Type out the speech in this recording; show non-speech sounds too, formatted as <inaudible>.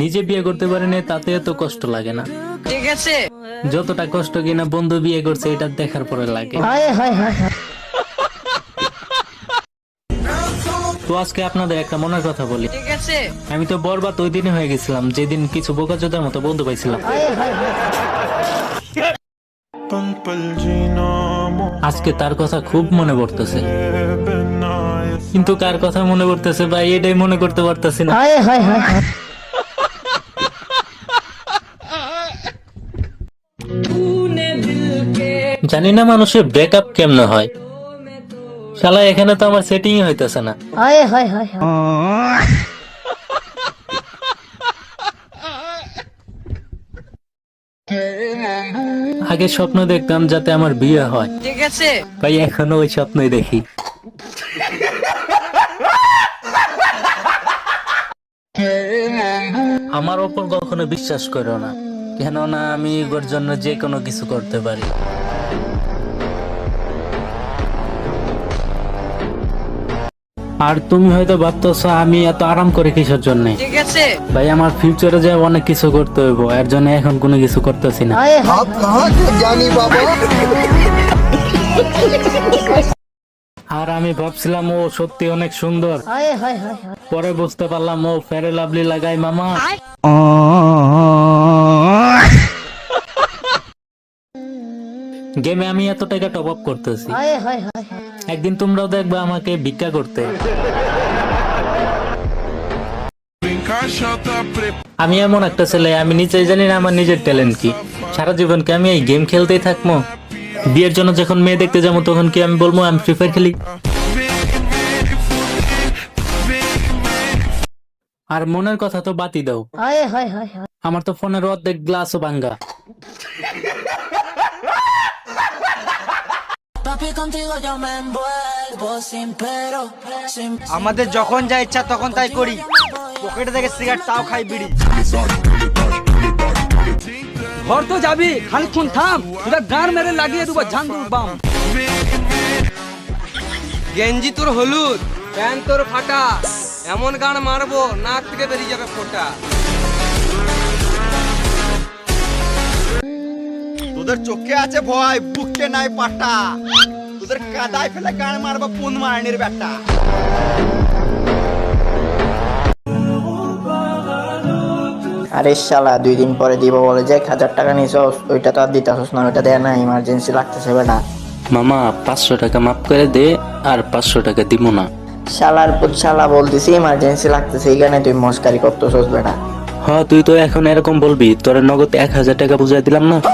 নিজে বিয়ে করতে পারেনি তাতে এত কষ্ট লাগে না। ঠিক আছে। যতটা কষ্ট কিনা বন্ধু বিয়ে করছে এটা দেখার পরে লাগে। তো আজকে আপনাদের একটা মনের কথা বলি। আমি তো বরবাদ ওই দিনে হয়ে গেছিলাম যেদিন কিছু বোকাচোদার মতো বন্ধু পাইছিলাম। আজকে তার কথা খুব মনে পড়তেছে। কিন্তু কার কথা মনে করতেছে ভাই? এটাই মনে করতে পারতেছি না। জানি না মানুষের ব্রেকআপ কেমন হয়। শালা এখানে তো আমার সেটিং হইতেছে না। হায় হায় হায়। আগে স্বপ্ন দেখতাম যাতে আমার বিয়ে হয়। ঠিক আছে। ভাই এখনও ওই স্বপ্নই দেখি। আমার ওপর কখনো বিশ্বাস করো না কেননা আমি ওর জন্য যে কোনো কিছু করতে পারি। আর তুমি হয়তো ভাবতেছো আমি এত আরাম করে কিসের জন্য? ঠিক আছে। ভাই আমার ফিউচারে যে অনেক কিছু করতে হইব এর জন্য এখন কোনো কিছু করতেছি না। আর আমি ভাবছিলাম ও সত্যি অনেক সুন্দর। পরে বুঝতে পারলাম ও ফেরে লাভলি লাগাই মামা। গেমে আমি এত টাকা টপ আপ করতেছি। একদিন তোমরাও দেখবে আমাকে ভিক্ষা করতে. আমি এমন একটা ছেলে আমি নিজেই জানি না আমার নিজের ট্যালেন্ট কি। সারা জীবন কি আমি এই গেম খেলতেই থাকব? বিয়ের জন্য যখন মেয়ে দেখতে যাব তখন কি আমি বলব আমি ফ্রি ফায়ার খেলি? আর মনের কথা তো বাতি দাও। আমার তো ফোনের অর্ধেক গ্লাসও ভাঙ্গা। Sin pero, sin আমাদের যখন যা ইচ্ছা তখন তাই করি। পকেটে থেকে সিগারেট তাও খাই বিড়ি। ঘর তো যাবি খানিক্ষণ থাম। তোরা গান মেরে লাগিয়ে দেবো ঝান্ডুর বাম। গেঞ্জি তোর হলুদ প্যান্ট তোর ফাটা। এমন গান মারবো নাক থেকে বেরিয়ে যাবে ফোটা। তোদের চোখে আছে ভয় বুকে নাই পাটা। তোদের কাদায় ফেলে গান মারবো পুন মারানির ব্যাটা। আরে শালা দুই দিন পরে দিব বলে যে এক হাজার টাকা নিছ ওইটা তো আর দিতেছস না ওইটা দেয় না ইমার্জেন্সি লাগতেছে বেটা। মামা পাঁচশো টাকা মাফ করে দে আর পাঁচশো টাকা দিব না। শালার পুত শালা বলতেছি ইমার্জেন্সি লাগতেছে এখানে তুই মস্কারি করতেছস বেটা। হ তুই তো এখন এরকম বলবি তোর নগদ এক হাজার টাকা বুঝাই দিলাম না? <laughs>